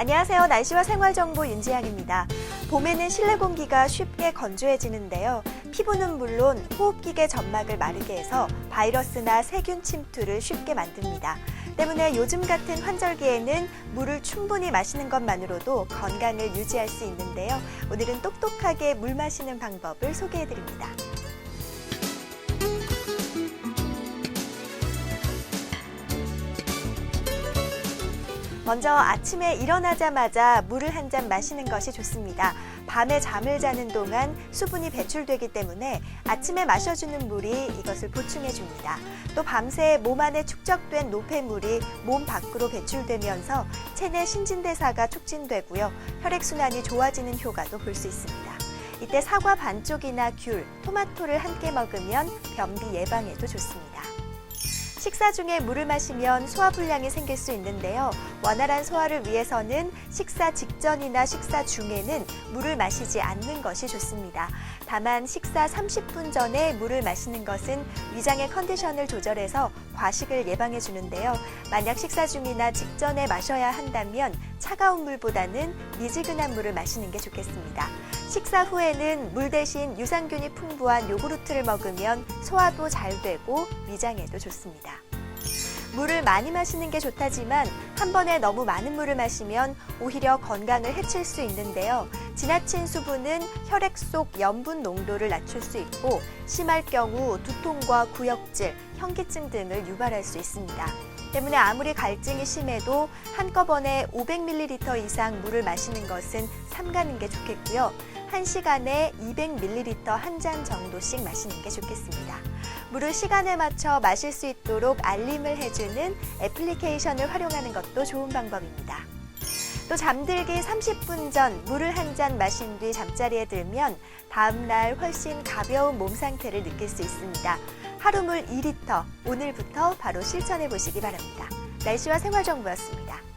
안녕하세요. 날씨와 생활정보 윤지향입니다. 봄에는 실내 공기가 쉽게 건조해지는데요. 피부는 물론 호흡기계 점막을 마르게 해서 바이러스나 세균 침투를 쉽게 만듭니다. 때문에 요즘 같은 환절기에는 물을 충분히 마시는 것만으로도 건강을 유지할 수 있는데요. 오늘은 똑똑하게 물 마시는 방법을 소개해 드립니다. 먼저 아침에 일어나자마자 물을 한 잔 마시는 것이 좋습니다. 밤에 잠을 자는 동안 수분이 배출되기 때문에 아침에 마셔주는 물이 이것을 보충해 줍니다. 또 밤새 몸 안에 축적된 노폐물이 몸 밖으로 배출되면서 체내 신진대사가 촉진되고요. 혈액순환이 좋아지는 효과도 볼 수 있습니다. 이때 사과 반쪽이나 귤, 토마토를 함께 먹으면 변비 예방에도 좋습니다. 식사 중에 물을 마시면 소화불량이 생길 수 있는데요. 원활한 소화를 위해서는 식사 직전이나 식사 중에는 물을 마시지 않는 것이 좋습니다. 다만 식사 30분 전에 물을 마시는 것은 위장의 컨디션을 조절해서 과식을 예방해 주는데요. 만약 식사 중이나 직전에 마셔야 한다면 차가운 물보다는 미지근한 물을 마시는 게 좋겠습니다. 식사 후에는 물 대신 유산균이 풍부한 요구르트를 먹으면 소화도 잘 되고 위장에도 좋습니다. 물을 많이 마시는 게 좋다지만 한 번에 너무 많은 물을 마시면 오히려 건강을 해칠 수 있는데요. 지나친 수분은 혈액 속 염분 농도를 낮출 수 있고 심할 경우 두통과 구역질, 현기증 등을 유발할 수 있습니다. 때문에 아무리 갈증이 심해도 한꺼번에 500ml 이상 물을 마시는 것은 삼가는 게 좋겠고요. 한시간에 200ml 한 잔 정도씩 마시는 게 좋겠습니다. 물을 시간에 맞춰 마실 수 있도록 알림을 해주는 애플리케이션을 활용하는 것도 좋은 방법입니다. 또 잠들기 30분 전 물을 한 잔 마신 뒤 잠자리에 들면 다음날 훨씬 가벼운 몸 상태를 느낄 수 있습니다. 하루 물 2리터 오늘부터 바로 실천해 보시기 바랍니다. 날씨와 생활 정보였습니다.